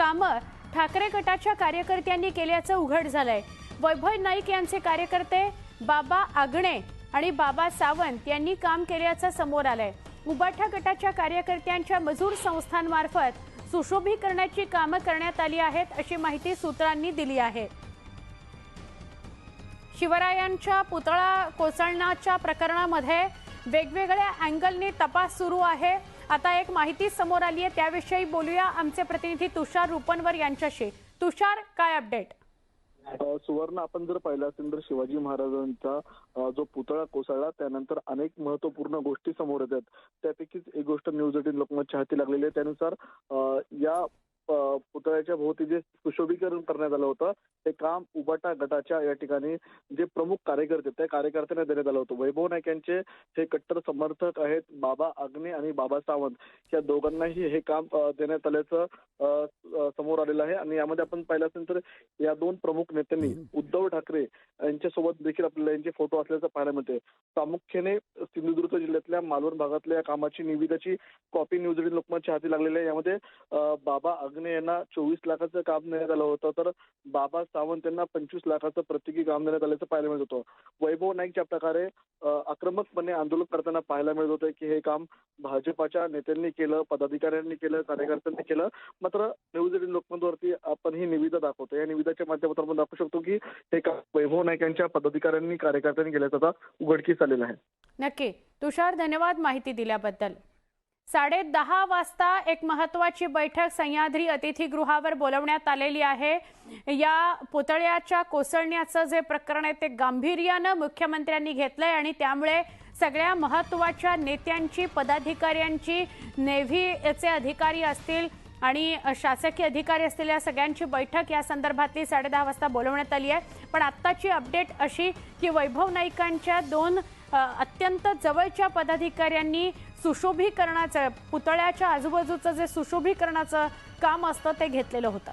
कामं ठाकरे गटाच्या कार्यकर्त्यांनी केल्याचं उघड झालंय. वैभव नाईक यांचे कार्यकर्ते बाबा आगणे आणि बाबा सावंत यांनी काम केल्याचं समोर आलंय. उबाठा गटाच्या कार्यकर्त्यांच्या मजूर संस्थांमार्फत सुशोभीकरणाची कामं करण्यात आली आहेत अशी माहिती सूत्रांनी दिली आहे. शिवरायांच्या पुतळा कोसळण्याच्या प्रकरणामध्ये वेगवेगळ्या अँगलनी तपास सुरू आहे. आता एक माहिती समोर आली आहे त्याविषयी बोलूया. आमचे प्रतिनिधी तुषार रुपनवर यांच्याशी. तुषार काय अपडेट? सुवर्ण आपण जर पाहिलं असेल तर शिवाजी महाराजांचा जो पुतळा कोसळला त्यानंतर अनेक महत्त्वपूर्ण गोष्टी समोर येतात. त्यापैकीच एक गोष्ट न्यूज एटीन लोकमत चाहती लागलेली आहे. त्यानुसार या पुतळ्याच्या भोवती जे सुशोभीकरण करण्यात आलं होतं. ते काम उबाटा गटाच्या या ठिकाणी जे प्रमुख कार्यकर्ते त्या कार्यकर्त्यांना देण्यात आलं होतं. वैभव नाईक यांचे हे कट्टर समर्थक आहेत बाबा आग्ने आणि बाबा सावंत. या दोघांनाही हे काम देण्यात आल्याचं समोर आलेलं आहे. आणि यामध्ये आपण पाहिलं असेल तर या दोन प्रमुख नेत्यांनी उद्धव ठाकरे यांच्यासोबत देखील आपल्याला यांचे फोटो असल्याचं पाहायला मिळते प्रामुख्याने सिंधुदुर्ग जिल्ह्यातल्या मालवण भागातल्या या कामाची निविदाची कॉपी न्यूज एटीन लोकमतच्या हाती लागलेली आहे. यामध्ये बाबा आग्ने यांना चोवीस लाखाचं काम देण्यात आलं होतं. तर बाबा सावंत यांना पंचवीस लाखाचं प्रत्येकी काम देण्यात आल्याचं पाहायला मिळत होतं. वैभव नाईक ज्या प्रकारे आक्रमकपणे आंदोलन करताना पाहायला मिळत होतं की हे काम भाजपाच्या नेत्यांनी केलं पदाधिकाऱ्यांनी केलं कार्यकर्त्यांनी केलं. मात्र न्यूज एटीन लोकमतवरती आपण ही निविदा दाखवतो या निविदाच्या माध्यमातून आपण दाखवू शकतो की हे काम वैभव नाईक अनेकांच्या पदाधिकाऱ्यांनी कार्यकर्त्यांनी केल्याचं आता उघडकीस आलेलं आहे. नक्की. तुषार धन्यवाद माहिती दिल्याबद्दल. साडे दहा वाजता एक महत्वाची बैठक सह्याद्री अतिथीगृहावर बोलवण्यात आलेली आहे. या पुतळ्याच्या कोसळण्याचं जे प्रकरण आहे ते गांभीर्यानं मुख्यमंत्र्यांनी घेतलंय आणि त्यामुळे सगळ्या महत्त्वाच्या नेत्यांची पदाधिकाऱ्यांची नेव्हीचे अधिकारी असतील आणि शासकीय अधिकारी असलेल्या सगळ्यांची बैठक या संदर्भातली साडे दहा वाजता बोलवण्यात आली आहे. पण आत्ताची अपडेट अशी की वैभव नाईकांच्या दोन अत्यंत जवळच्या पदाधिकाऱ्यांनी सुशोभीकरणाचं पुतळ्याच्या आजूबाजूचं जे सुशोभीकरणाचं काम असतं ते घेतलेलं होतं.